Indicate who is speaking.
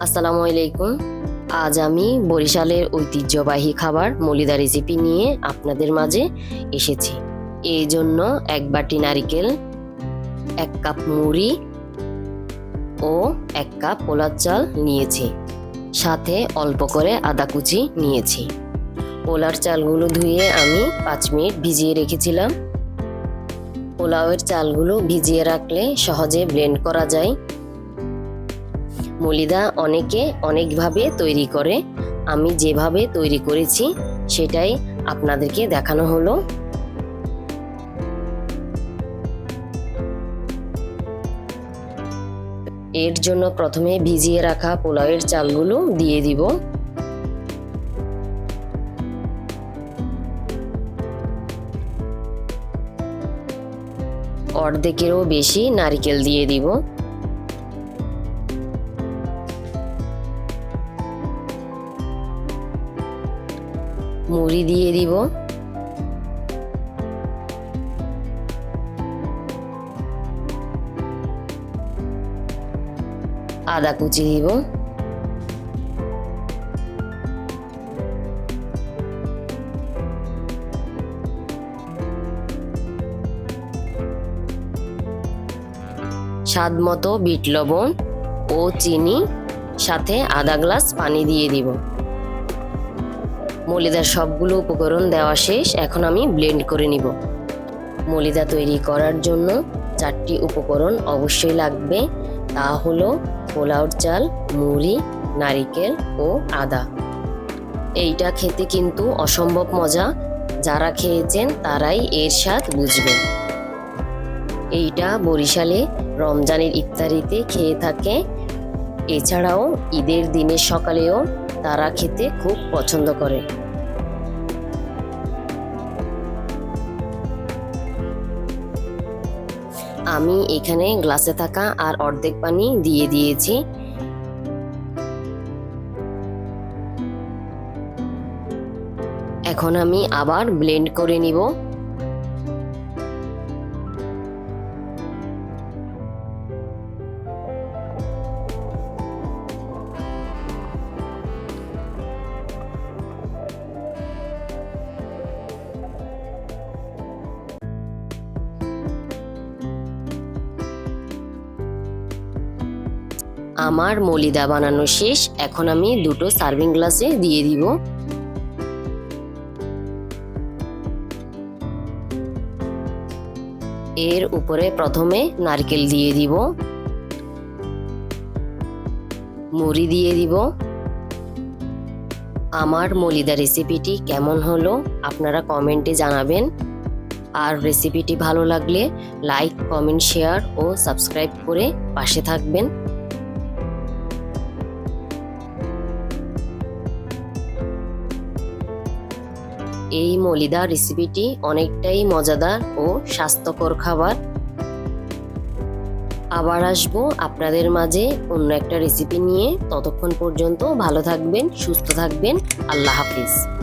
Speaker 1: আসসালামু আলাইকুম। আজ আমি বরিশালের ঐতিহ্যবাহী খাবার মলিদা রেসিপি নিয়ে আপনাদের মাঝে এসেছি। এই জন্য এক বাটি নারিকেল, এক কাপ মুড়ি ও এক কাপ পোলার চাল নিয়েছি। সাথে অল্প করে আদা কুচি নিয়েছি। পোলার চালগুলো ধুয়ে আমি পাঁচ মিনিট ভিজিয়ে রেখেছিলাম। পোলাওয়ের চালগুলো ভিজিয়ে রাখলে সহজে ব্লেন্ড করা যায়। মলিদা অনেকে অনেকভাবে তৈরি করে। আমি যেভাবে তৈরি করেছি, সেটাই আপনাদেরকে দেখানো হলো। এর জন্য প্রথমে ভিজিয়ে রাখা পোলাওয়ের চালগুলো দিয়ে দিব। অর্ধেকেরও বেশি নারকেল দিয়ে দিব। মুড়ি দিয়ে দিব। আদা কুচি দিব। স্বাদ মতো বিট লবণ ও চিনি, সাথে আধা গ্লাস পানি দিয়ে দিব। মলিদার সবগুলো উপকরণ দেওয়া শেষ, এখন আমি ব্লেন্ড করে নিব। মলিদা তৈরি করার জন্য চারটি উপকরণ অবশ্যই লাগবে, তা হলো পোলাওর চাল, মুড়ি, নারিকেল ও আদা। এইটা খেতে কিন্তু অসম্ভব মজা, যারা খেয়েছেন তারাই এর স্বাদ বুঝবেন। এইটা বরিশালে রমজানের ইফতারিতে খেয়ে থাকে, এছাড়াও ঈদের দিনের সকালেও তারা খেতে খুব পছন্দ করে। আমি এখানে গ্লাসে থাকা আর অর্ধেক পানি দিয়ে দিয়েছি। এখন আমি আবার ব্লেন্ড করে নিব। আমার মলিদা বানানো শেষ, এখন আমি দুটো সার্ভিং গ্লাসে দিয়ে দিব। এর উপরে প্রথমে নারকেল দিয়ে দিব। মুড়ি দিয়ে দিব। আমার মলিদা রেসিপিটি কেমন হলো আপনারা কমেন্টে জানাবেন। আর রেসিপিটি ভালো লাগলে লাইক কমেন্ট শেয়ার ও সাবস্ক্রাইব করে পাশে থাকবেন। এই মলিদা রেসিপিটি অনেকটাই মজাদার ও স্বাস্থ্যকর খাবার। আবার আসব আপনাদের মাঝে অন্য একটা রেসিপি নিয়ে। ততক্ষণ পর্যন্ত ভালো থাকবেন, সুস্থ থাকবেন। আল্লাহ হাফিজ।